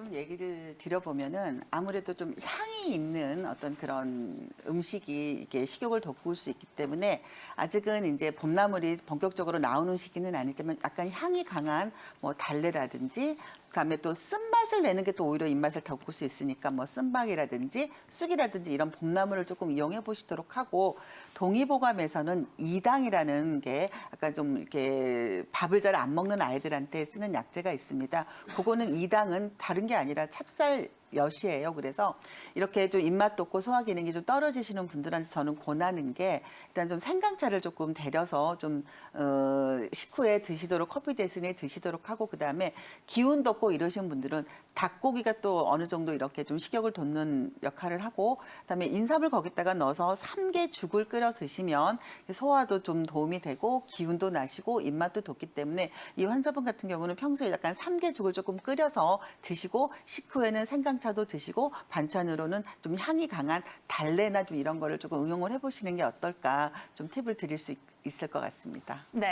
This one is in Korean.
좀 얘기를 드려보면은 아무래도 좀 향이 있는 어떤 그런 음식이 이게 식욕을 돋굴 수 있기 때문에 아직은 이제 봄나물이 본격적으로 나오는 시기는 아니지만 약간 향이 강한 뭐 달래라든지 그다음에 또 쓴맛을 내는 게 또 오히려 입맛을 돋굴 수 있으니까 뭐 쓴박이라든지 쑥이라든지 이런 봄나물을 조금 이용해 보시도록 하고 동의보감에서는 이당이라는 게 약간 좀 이렇게 밥을 잘 안 먹는 아이들한테 쓰는 약재가 있습니다. 그거는 이당은 다른 게 아니라 찹쌀 엿이에요. 그래서 이렇게 좀 입맛 돋고 소화 기능이 좀 떨어지시는 분들한테 저는 권하는 게 일단 좀 생강차를 조금 데려서 좀 어, 식후에 드시도록 커피 대신에 드시도록 하고 그다음에 기운 돋고 이러신 분들은 닭고기가 또 어느 정도 이렇게 좀 식욕을 돋는 역할을 하고 그다음에 인삼을 거기다가 넣어서 삼계 죽을 끓여 드시면 소화도 좀 도움이 되고 기운도 나시고 입맛도 돋기 때문에 이 환자분 같은 경우는 평소에 약간 삼계 죽을 조금 끓여서 드시고 식후에는 생강 차도 드시고 반찬으로는 좀 향이 강한 달래나 좀 이런 거를 조금 응용을 해보시는 게 어떨까 좀 팁을 드릴 수 있- 있을 것 같습니다. 네.